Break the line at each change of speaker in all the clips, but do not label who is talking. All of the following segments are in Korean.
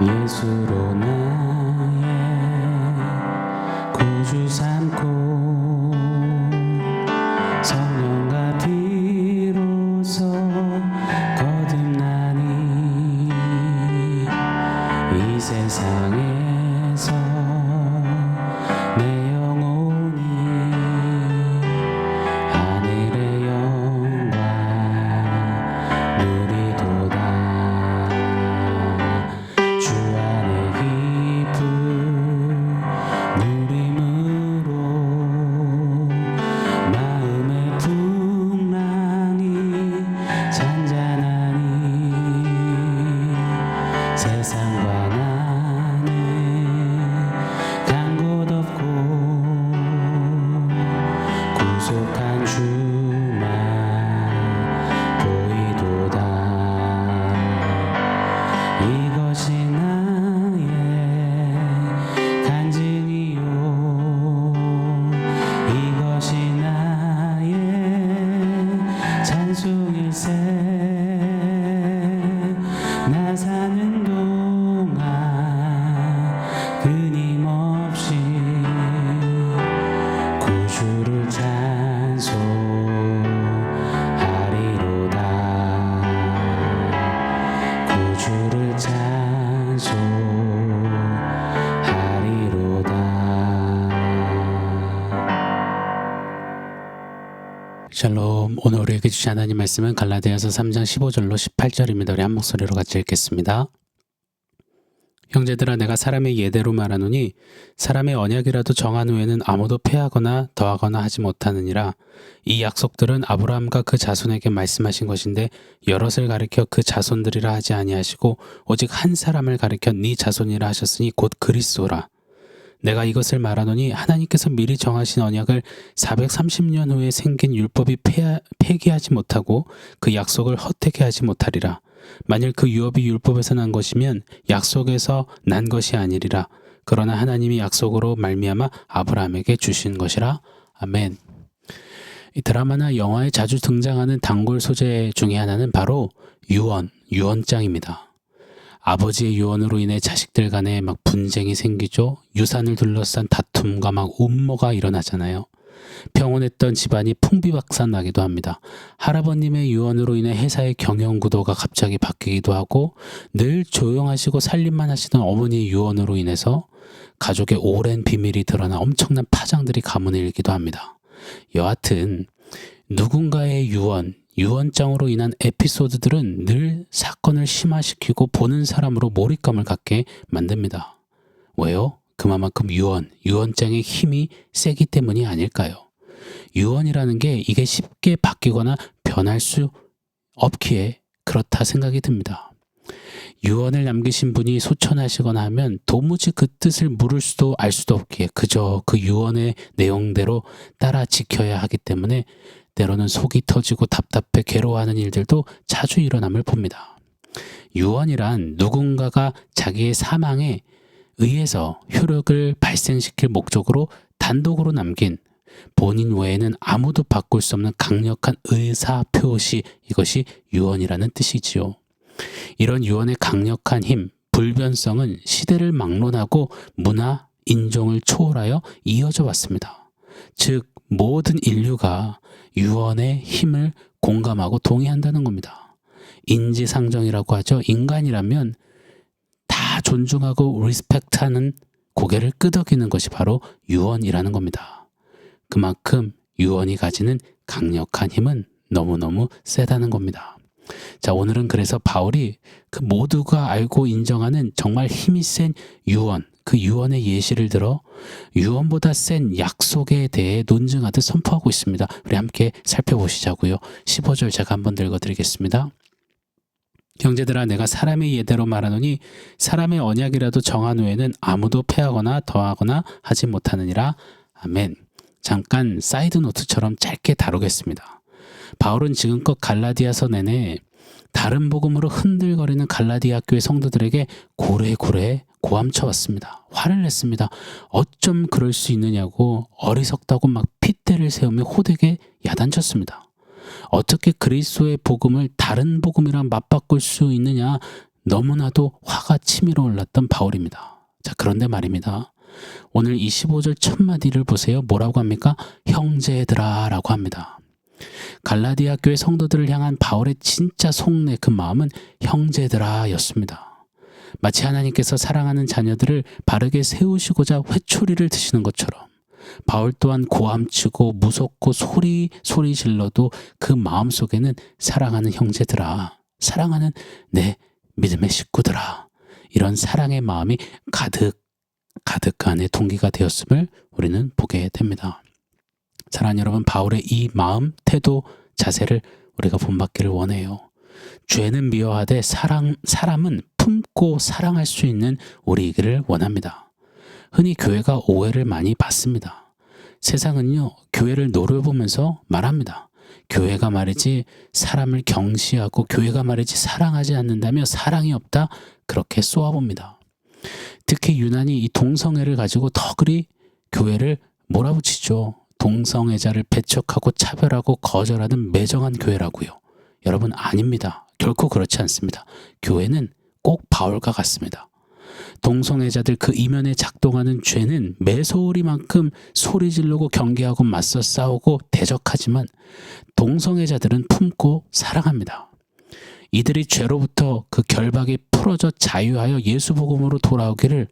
예수로 나 찬송일세 주신 하나님 말씀은 갈라디아서 3장 15절로 18절입니다. 우리 한 목소리로 같이 읽겠습니다. 형제들아 내가 사람의 예대로 말하노니 사람의 언약이라도 정한 후에는 아무도 패하거나 더하거나 하지 못하느니라 이 약속들은 아브라함과 그 자손에게 말씀하신 것인데 여럿을 가리켜 그 자손들이라 하지 아니하시고 오직 한 사람을 가리켜 네 자손이라 하셨으니 곧 그리스도라 내가 이것을 말하노니 하나님께서 미리 정하신 언약을 430년 후에 생긴 율법이 폐기하지 못하고 그 약속을 헛되게 하지 못하리라. 만일 그 유업이 율법에서 난 것이면 약속에서 난 것이 아니리라. 그러나 하나님이 약속으로 말미암아 아브라함에게 주신 것이라. 아멘. 이 드라마나 영화에 자주 등장하는 단골 소재 중에 하나는 바로 유언, 유언장입니다. 아버지의 유언으로 인해 자식들 간에 막 분쟁이 생기죠. 유산을 둘러싼 다툼과 막 음모가 일어나잖아요. 평온했던 집안이 풍비박산 나기도 합니다. 할아버님의 유언으로 인해 회사의 경영 구도가 갑자기 바뀌기도 하고 늘 조용하시고 살림만 하시던 어머니의 유언으로 인해서 가족의 오랜 비밀이 드러나 엄청난 파장들이 가문에 일기도 합니다. 여하튼 누군가의 유언, 유언장으로 인한 에피소드들은 늘 사건을 심화시키고 보는 사람으로 몰입감을 갖게 만듭니다. 왜요? 그만큼 유언, 유언장의 힘이 세기 때문이 아닐까요? 유언이라는 게 이게 쉽게 바뀌거나 변할 수 없기에 그렇다 생각이 듭니다. 유언을 남기신 분이 소천하시거나 하면 도무지 그 뜻을 물을 수도 알 수도 없기에 그저 그 유언의 내용대로 따라 지켜야 하기 때문에 때로는 속이 터지고 답답해 괴로워하는 일들도 자주 일어남을 봅니다. 유언이란 누군가가 자기의 사망에 의해서 효력을 발생시킬 목적으로 단독으로 남긴 본인 외에는 아무도 바꿀 수 없는 강력한 의사 표시 이것이 유언이라는 뜻이지요. 이런 유언의 강력한 힘, 불변성은 시대를 막론하고 문화, 인종을 초월하여 이어져 왔습니다. 즉 모든 인류가 유언의 힘을 공감하고 동의한다는 겁니다. 인지상정이라고 하죠. 인간이라면 다 존중하고 리스펙트하는 고개를 끄덕이는 것이 바로 유언이라는 겁니다. 그만큼 유언이 가지는 강력한 힘은 너무너무 세다는 겁니다. 자, 오늘은 그래서 바울이 그 모두가 알고 인정하는 정말 힘이 센 유언, 그 유언의 예시를 들어 유언보다 센 약속에 대해 논증하듯 선포하고 있습니다. 우리 함께 살펴보시자고요. 15절 제가 한번 읽어드리겠습니다. 형제들아 내가 사람의 예대로 말하노니 사람의 언약이라도 정한 후에는 아무도 패하거나 더하거나 하지 못하느니라. 아멘. 잠깐 사이드 노트처럼 짧게 다루겠습니다. 바울은 지금껏 갈라디아서 내내 다른 복음으로 흔들거리는 갈라디아 교회 성도들에게 고래고래 고함쳐 왔습니다. 화를 냈습니다. 어쩜 그럴 수 있느냐고 어리석다고 막 핏대를 세우며 호되게 야단쳤습니다. 어떻게 그리스도의 복음을 다른 복음이랑 맞바꿀 수 있느냐 너무나도 화가 치밀어 올랐던 바울입니다. 자, 그런데 말입니다. 오늘 이 15절 첫 마디를 보세요. 뭐라고 합니까? 형제들아 라고 합니다. 갈라디아 교회 성도들을 향한 바울의 진짜 속내 그 마음은 형제들아였습니다. 마치 하나님께서 사랑하는 자녀들을 바르게 세우시고자 회초리를 드시는 것처럼 바울 또한 고함치고 무섭고 소리 소리 질러도 그 마음 속에는 사랑하는 형제들아, 사랑하는 내 믿음의 식구들아, 이런 사랑의 마음이 가득 가득한의 동기가 되었음을 우리는 보게 됩니다. 사랑하는 여러분, 바울의 이 마음, 태도, 자세를 우리가 본받기를 원해요. 죄는 미워하되 사랑, 사람은 품고 사랑할 수 있는 우리이기를 원합니다. 흔히 교회가 오해를 많이 받습니다. 세상은요, 교회를 노려보면서 말합니다. 교회가 말이지 사람을 경시하고 교회가 말이지 사랑하지 않는다며 사랑이 없다 그렇게 쏘아봅니다. 특히 유난히 이 동성애를 가지고 더 그리 교회를 몰아붙이죠. 동성애자를 배척하고 차별하고 거절하는 매정한 교회라고요. 여러분 아닙니다. 결코 그렇지 않습니다. 교회는 꼭 바울과 같습니다. 동성애자들 그 이면에 작동하는 죄는 매소리만큼 소리 지르고 경계하고 맞서 싸우고 대적하지만 동성애자들은 품고 사랑합니다. 이들이 죄로부터 그 결박이 풀어져 자유하여 예수 복음으로 돌아오기를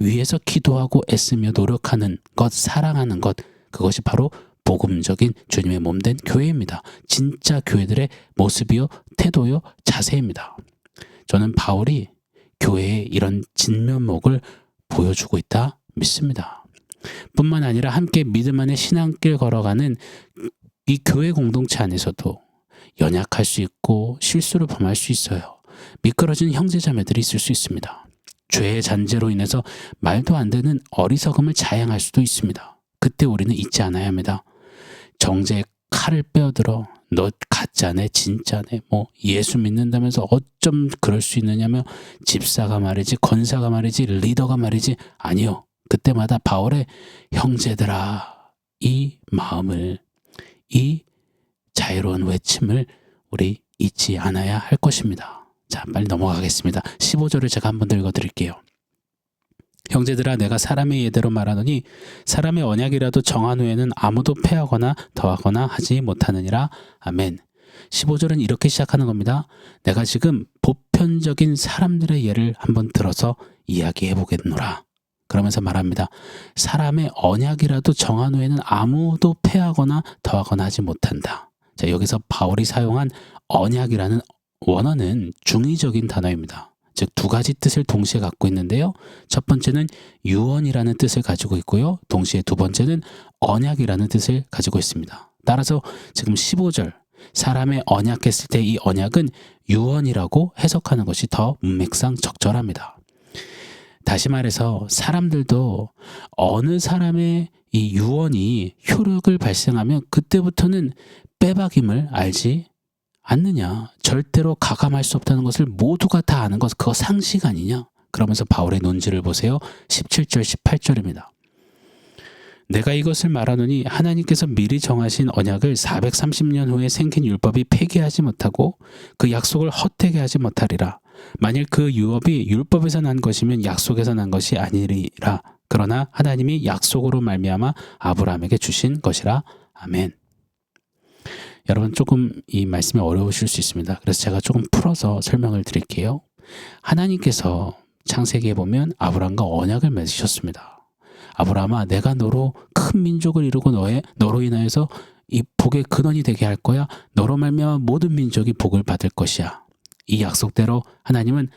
위해서 기도하고 애쓰며 노력하는 것, 사랑하는 것, 그것이 바로 복음적인 주님의 몸 된 교회입니다. 진짜 교회들의 모습이요, 태도요, 자세입니다. 저는 바울이 교회의 이런 진면목을 보여주고 있다 믿습니다. 뿐만 아니라 함께 믿음 안에 신앙길 걸어가는 이 교회 공동체 안에서도 연약할 수 있고 실수를 범할 수 있어요. 미끄러진 형제자매들이 있을 수 있습니다. 죄의 잔재로 인해서 말도 안 되는 어리석음을 자행할 수도 있습니다. 그때 우리는 잊지 않아야 합니다. 정제의 칼을 빼어들어 너 가짜네 진짜네 뭐 예수 믿는다면서 어쩜 그럴 수 있느냐며 집사가 말이지 권사가 말이지 리더가 말이지 아니요 그때마다 바울의 형제들아 이 마음을 이 자유로운 외침을 우리 잊지 않아야 할 것입니다. 자, 빨리 넘어가겠습니다. 15절을 제가 한번 더 읽어드릴게요. 형제들아 내가 사람의 예대로 말하노니 사람의 언약이라도 정한 후에는 아무도 패하거나 더하거나 하지 못하느니라. 아멘. 15절은 이렇게 시작하는 겁니다. 내가 지금 보편적인 사람들의 예를 한번 들어서 이야기해 보겠노라. 그러면서 말합니다. 사람의 언약이라도 정한 후에는 아무도 패하거나 더하거나 하지 못한다. 자, 여기서 바울이 사용한 언약이라는 원어는 중의적인 단어입니다. 즉 두 가지 뜻을 동시에 갖고 있는데요. 첫 번째는 유언이라는 뜻을 가지고 있고요. 동시에 두 번째는 언약이라는 뜻을 가지고 있습니다. 따라서 지금 15절 사람의 언약했을 때 이 언약은 유언이라고 해석하는 것이 더 문맥상 적절합니다. 다시 말해서 사람들도 어느 사람의 이 유언이 효력을 발생하면 그때부터는 빼박임을 알지 않느냐. 절대로 가감할 수 없다는 것을 모두가 다 아는 것, 그거 상식 아니냐? 그러면서 바울의 논지를 보세요. 17절, 18절입니다. 내가 이것을 말하노니 하나님께서 미리 정하신 언약을 430년 후에 생긴 율법이 폐기하지 못하고 그 약속을 헛되게 하지 못하리라. 만일 그 유업이 율법에서 난 것이면 약속에서 난 것이 아니리라. 그러나 하나님이 약속으로 말미암아 아브라함에게 주신 것이라. 아멘. 여러분 조금 이 말씀이 어려우실 수 있습니다. 그래서 제가 조금 풀어서 설명을 드릴게요. 하나님께서 창세기에 보면 아브라함과 언약을 맺으셨습니다. 아브라함아 내가 너로 큰 민족을 이루고 너의 너로 인하여서 이 복의 근원이 되게 할 거야. 너로 말미암아 모든 민족이 복을 받을 것이야. 이 약속대로 하나님은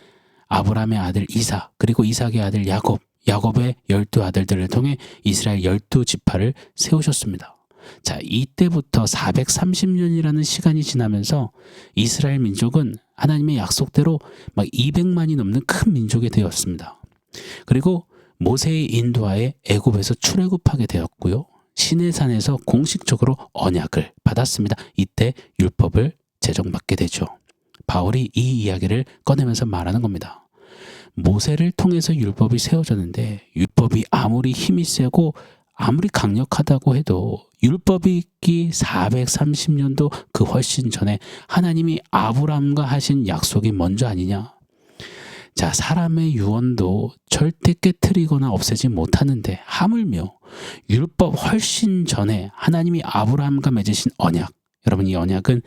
아브라함의 아들 이삭 그리고 이삭의 아들 야곱 야곱의 열두 아들들을 통해 이스라엘 열두 지파를 세우셨습니다. 자, 이때부터 430년이라는 시간이 지나면서 이스라엘 민족은 하나님의 약속대로 막 200만이 넘는 큰 민족이 되었습니다. 그리고 모세의 인도하에 애굽에서 출애굽하게 되었고요. 시내산에서 공식적으로 언약을 받았습니다. 이때 율법을 제정받게 되죠. 바울이 이 이야기를 꺼내면서 말하는 겁니다. 모세를 통해서 율법이 세워졌는데 율법이 아무리 힘이 세고 아무리 강력하다고 해도 율법이 있기 430년도 그 훨씬 전에 하나님이 아브람과 하신 약속이 먼저 아니냐. 자, 사람의 유언도 절대 깨뜨리거나 없애지 못하는데 하물며 율법 훨씬 전에 하나님이 아브라함과 맺으신 언약. 여러분 이 언약은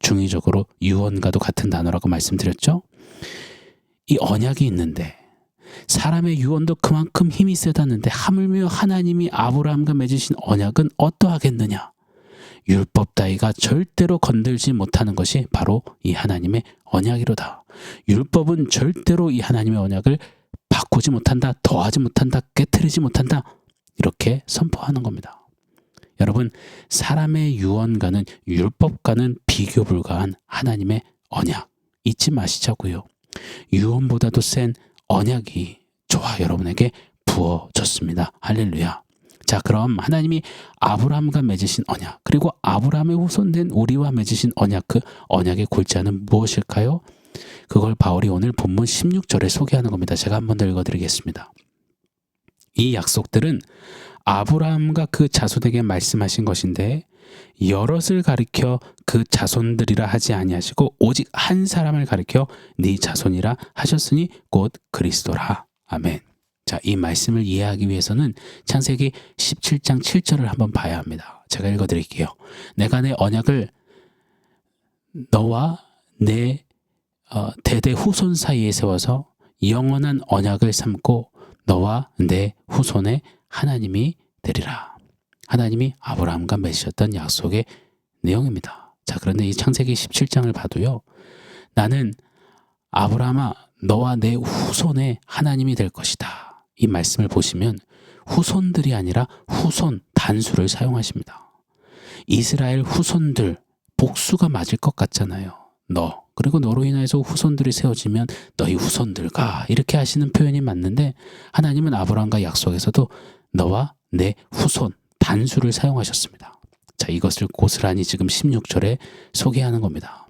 중의적으로 유언과도 같은 단어라고 말씀드렸죠? 이 언약이 있는데 사람의 유언도 그만큼 힘이 세다는데 하물며 하나님이 아브라함과 맺으신 언약은 어떠하겠느냐? 율법 따위가 절대로 건들지 못하는 것이 바로 이 하나님의 언약이로다. 율법은 절대로 이 하나님의 언약을 바꾸지 못한다, 더하지 못한다, 깨뜨리지 못한다. 이렇게 선포하는 겁니다. 여러분, 사람의 유언과는 율법과는 비교 불가한 하나님의 언약 잊지 마시자고요. 유언보다도 센 언약이 저와 여러분에게 부어졌습니다. 할렐루야. 자, 그럼 하나님이 아브라함과 맺으신 언약, 그리고 아브라함의 후손된 우리와 맺으신 언약, 그 언약의 골자는 무엇일까요? 그걸 바울이 오늘 본문 16절에 소개하는 겁니다. 제가 한 번 더 읽어드리겠습니다. 이 약속들은 아브라함과 그 자손에게 말씀하신 것인데 여럿을 가리켜 그 자손들이라 하지 아니하시고 오직 한 사람을 가리켜 네 자손이라 하셨으니 곧 그리스도라. 아멘. 자, 이 말씀을 이해하기 위해서는 창세기 17장 7절을 한번 봐야 합니다. 제가 읽어 드릴게요. 내가 내 언약을 너와 내 어, 대대 후손 사이에 세워서 영원한 언약을 삼고 너와 내 후손의 하나님이 되리라. 하나님이 아브라함과 맺으셨던 약속의 내용입니다. 자, 그런데 이 창세기 17장을 봐도요. 나는 아브라함아 너와 내 후손의 하나님이 될 것이다. 이 말씀을 보시면 후손들이 아니라 후손 단수를 사용하십니다. 이스라엘 후손들 복수가 맞을 것 같잖아요. 너 그리고 너로 인하여서 후손들이 세워지면 너희 후손들과 이렇게 하시는 표현이 맞는데 하나님은 아브라함과 약속에서도 너와 내 후손 단수를 사용하셨습니다. 자, 이것을 고스란히 지금 16절에 소개하는 겁니다.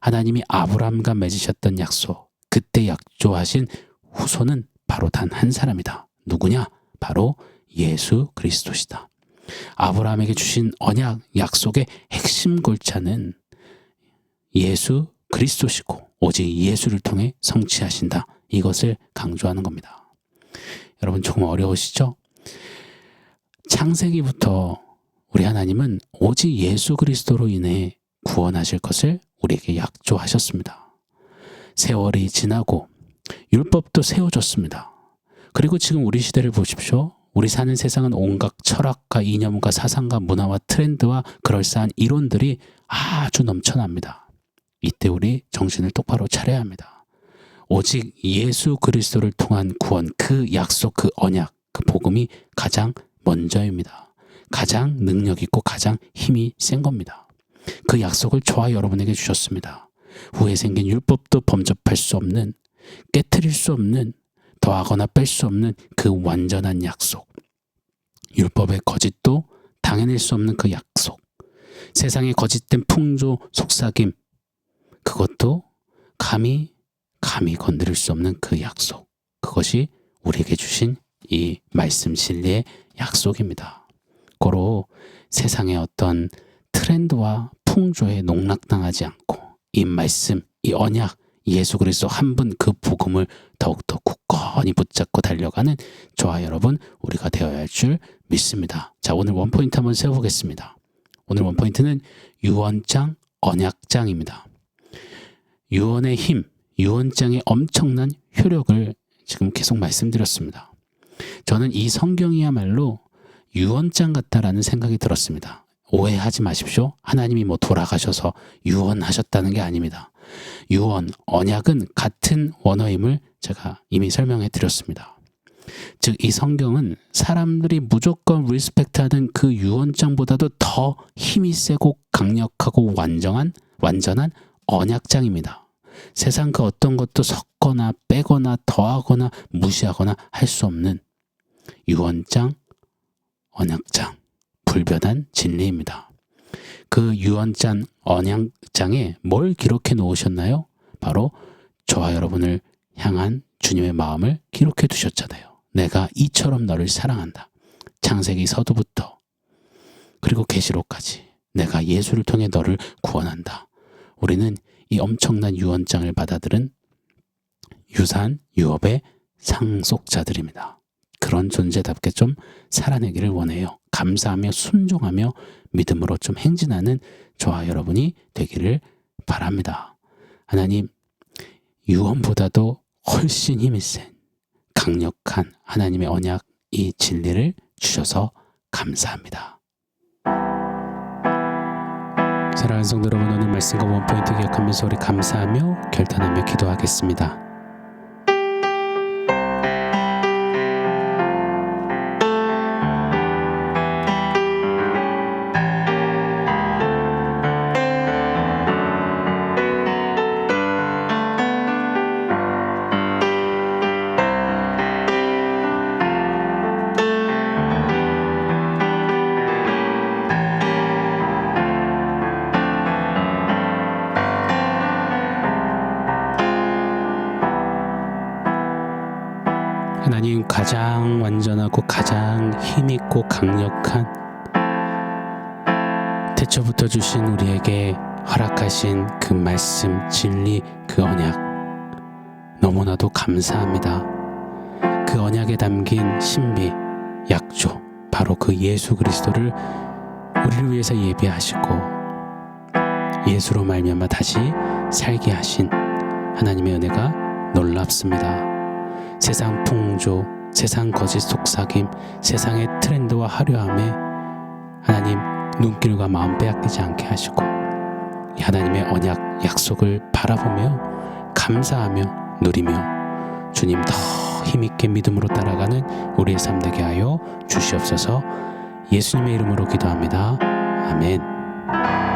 하나님이 아브라함과 맺으셨던 약속, 그때 약조하신 후손은 바로 단 한 사람이다. 누구냐? 바로 예수 그리스도시다. 아브라함에게 주신 언약, 약속의 핵심 골자는 예수 그리스도시고 오직 예수를 통해 성취하신다. 이것을 강조하는 겁니다. 여러분 조금 어려우시죠? 창세기부터 우리 하나님은 오직 예수 그리스도로 인해 구원하실 것을 우리에게 약조하셨습니다. 세월이 지나고 율법도 세워졌습니다. 그리고 지금 우리 시대를 보십시오. 우리 사는 세상은 온갖 철학과 이념과 사상과 문화와 트렌드와 그럴싸한 이론들이 아주 넘쳐납니다. 이때 우리 정신을 똑바로 차려야 합니다. 오직 예수 그리스도를 통한 구원, 그 약속, 그 언약, 그 복음이 가장 먼저입니다. 가장 능력 있고 가장 힘이 센 겁니다. 그 약속을 저와 여러분에게 주셨습니다. 후에 생긴 율법도 범접할 수 없는 깨뜨릴 수 없는 더하거나 뺄 수 없는 그 완전한 약속. 율법의 거짓도 당해낼 수 없는 그 약속. 세상의 거짓된 풍조, 속삭임. 그것도 감히, 감히 건드릴 수 없는 그 약속. 그것이 우리에게 주신 이 말씀 진리의 약속입니다. 고로 세상의 어떤 트렌드와 풍조에 농락당하지 않고 이 말씀, 이 언약, 예수 그리스도 한 분 그 복음을 더욱더 굳건히 붙잡고 달려가는 저와 여러분 우리가 되어야 할 줄 믿습니다. 자, 오늘 원포인트 한번 세워보겠습니다. 오늘 원포인트는 유언장, 언약장입니다. 유언의 힘, 유언장의 엄청난 효력을 지금 계속 말씀드렸습니다. 저는 이 성경이야말로 유언장 같다라는 생각이 들었습니다. 오해하지 마십시오. 하나님이 뭐 돌아가셔서 유언하셨다는 게 아닙니다. 유언, 언약은 같은 원어임을 제가 이미 설명해 드렸습니다. 즉, 이 성경은 사람들이 무조건 리스펙트하는 그 유언장보다도 더 힘이 세고 강력하고 완전한, 완전한 언약장입니다. 세상 그 어떤 것도 섞거나 빼거나 더하거나 무시하거나 할 수 없는 유언장, 언약장, 불변한 진리입니다. 그 유언장, 언약장에 뭘 기록해 놓으셨나요? 바로 저와 여러분을 향한 주님의 마음을 기록해 두셨잖아요. 내가 이처럼 너를 사랑한다. 창세기 서두부터 그리고 계시록까지 내가 예수를 통해 너를 구원한다. 우리는 이 엄청난 유언장을 받아들은 유산, 유업의 상속자들입니다. 그런 존재답게 좀 살아내기를 원해요. 감사하며 순종하며 믿음으로 좀 행진하는 저와 여러분이 되기를 바랍니다. 하나님, 유언보다도 훨씬 힘이 센 강력한 하나님의 언약 이 진리를 주셔서 감사합니다. 사랑하는 성도 여러분 오늘 말씀과 원포인트 기억하면서 우리 감사하며 결단하며 기도하겠습니다. 힘있고 강력한 태초부터 주신 우리에게 허락하신 그 말씀, 진리, 그 언약 너무나도 감사합니다. 그 언약에 담긴 신비, 약조, 바로 그 예수 그리스도를 우리를 위해서 예비하시고 예수로 말미암아 다시 살게 하신 하나님의 은혜가 놀랍습니다. 세상 풍조, 세상 거짓 속삭임, 세상의 트렌드와 화려함에 하나님 눈길과 마음 빼앗기지 않게 하시고 이 하나님의 언약 약속을 바라보며 감사하며 누리며 주님 더 힘있게 믿음으로 따라가는 우리의 삶 되게 하여 주시옵소서 예수님의 이름으로 기도합니다. 아멘.